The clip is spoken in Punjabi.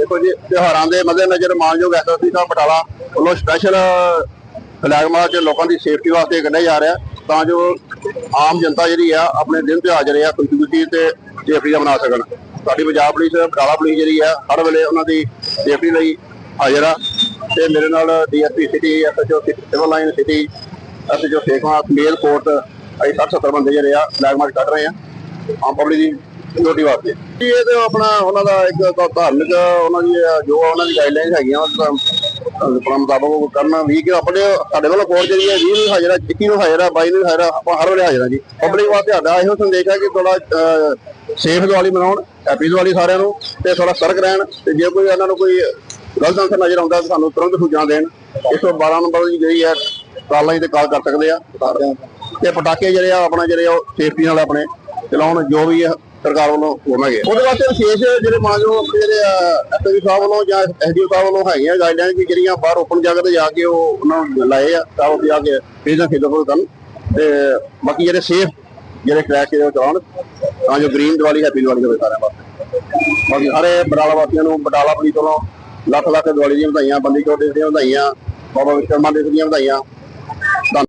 ਦੇਖੋ ਜੀ, ਤਿਉਹਾਰਾਂ ਦੇ ਮੱਦੇਨਜ਼ਰ ਮਾਨਯੋਗ ਐਸਐਸਪੀ ਸਾਹਿਬ ਬਟਾਲਾ ਵੱਲੋਂ ਸਪੈਸ਼ਲ ਫਲੈਗ ਮਾਰਚ ਲੋਕਾਂ ਦੀ ਸੇਫਟੀ ਵਾਸਤੇ ਕੱਢਿਆ ਜਾ ਰਿਹਾ। ਤਾਂ ਜੋ ਆਮ ਜਨਤਾ ਜਿਹੜੀ ਆ, ਆਪਣੇ ਦਿਨ ਤਿਉਹਾਰ ਜਿਹੜੇ ਆ ਖੁਸ਼ੀ ਤੇ ਸੇਫਟੀ ਦਾ ਬਣਾ ਸਕਣ। ਸਾਡੀ ਪੰਜਾਬ ਪੁਲਿਸ, ਬਟਾਲਾ ਪੁਲਿਸ ਜਿਹੜੀ ਆ, ਹਰ ਵੇਲੇ ਉਹਨਾਂ ਦੀ ਸੇਫਟੀ ਲਈ ਹਾਜ਼ਰ ਆ। ਤੇ ਮੇਰੇ ਨਾਲ DSP city SHO civil line city SHO Sekhwan ਮੇਲ ਕੋਰਟ, ਅਸੀਂ 60 70 ਬੰਦੇ ਜਿਹੜੇ ਆ ਫਲੈਗ ਮਾਰਚ ਕੱਢ ਰਹੇ ਆ। ਆਮ ਪਬਲਿਕ ਦੀ ਸਿਕਿਉਰਿਟੀ ਵਾਸਤੇ ਇਹ ਤੇ ਆਪਣਾ ਉਹਨਾਂ ਦਾ ਇੱਕ ਧਾਰਮਿਕ ਉਹਨਾਂ ਦੀ ਜੋ ਉਹਨਾਂ ਦੀ ਗਾਈਡਲਾਈਨਸ ਹੈਗੀਆਂ ਆਪਣਾ ਮੁਤਾਬਕ ਉਹ ਕਰਨਾ ਵੀ ਕਿ ਆਪਣੇ ਸਾਡੇ ਵੱਲੋਂ ਕੋਰਟ ਜਿਹੜੀ ਹੈ 20 ਨੂੰ ਹਾਜ਼ਰ 21 ਨੂੰ ਹਾਜ਼ਰ 22 ਨੂੰ ਹਾਜ਼ਰ ਆਪਾਂ ਹਰ ਵੇਲੇ ਹਾਜ਼ਰ ਜੀ। ਪਬਲਿਕ ਵਾਸਤੇ ਸਾਡਾ ਇਹੋ ਸੰਦੇਸ਼ ਹੈ ਕਿ ਥੋੜਾ ਸੇਫ ਦੀਵਾਲੀ ਮਨਾਉਣ ਹੈਪੀ ਦੀਵਾਲੀ ਸਾਰਿਆਂ ਨੂੰ, ਤੇ ਥੋੜਾ ਸਤਰਕ ਰਹਿਣ, ਤੇ ਜੇ ਕੋਈ ਇਹਨਾਂ ਨੂੰ ਕੋਈ ਗਲਤ ਅੰਸਰ ਨਜ਼ਰ ਆਉਂਦਾ ਸਾਨੂੰ ਤੁਰੰਤ ਸੂਚਨਾ ਦੇਣ। 112 ਨੰਬਰ ਦੀ ਜਿਹੜੀ ਹੈ ਕਾਲ ਤੇ ਕਾਲ ਕਰ ਸਕਦੇ ਆ। ਤੇ ਪਟਾਕੇ ਜਿਹੜੇ ਆ, ਆਪਣਾ ਜਿਹੜੇ ਉਹ ਸੇਫਟੀ ਨਾਲ ਆਪਣੇ ਚਲਾਉਣ, ਜੋ ਵੀ ਸਰਕਾਰ ਵੱਲੋਂ ਹੋਣਗੇ ਉਹਦੇ ਵਾਸਤੇ ਵਿਸ਼ੇਸ਼ ਜਿਹੜੇ ਮਾਨਯੋਗ ਜਿਹੜੇ ਐਸਪੀ ਸਾਹਿਬ ਵੱਲੋਂ ਜਾਂ ਐਸਡੀਓ ਸਾਹਿਬ ਵੱਲੋਂ ਹੈਗੀਆਂ ਗਾਈਡਲਾਈਨ ਕਿ ਜਿਹੜੀਆਂ ਬਾਹਰ ਓਪਨ ਜਗ੍ਹਾ ਤੇ ਜਾ ਕੇ ਉਹ ਉਹਨਾਂ ਨੂੰ ਲਾਏ ਆ, ਤਾਂ ਉਹ ਜਾ ਕੇ ਫੇਜ਼ਾਂ ਖੇਡੋ ਕਰਨ। ਤੇ ਬਾਕੀ ਜਿਹੜੇ ਸੇਫ ਜਿਹੜੇ ਟਰੈਕ ਜਿਹੜੇ ਚਲਾਉਣ, ਤਾਂ ਜੋ ਗ੍ਰੀਨ ਦੀਵਾਲੀ ਹੈਪੀ ਦੀਵਾਲੀ ਹੋਵੇ ਸਾਰਿਆਂ ਵਾਸਤੇ। ਬਾਕੀ ਸਾਰੇ ਬਟਾਲਾ ਵਾਸੀਆਂ ਨੂੰ, ਬਟਾਲਾ ਪੁਲਿਸ ਵੱਲੋਂ ਲੱਖ ਲੱਖ ਦੀਵਾਲੀ ਦੀਆਂ ਵਧਾਈਆਂ, ਬੰਦੀ ਚੋਟ ਦੀਆਂ ਵਧਾਈਆਂ, ਬਾਬਾ ਵਿਕਰਮਾ ਦੇ ਦੀਆਂ ਵਧਾਈਆਂ।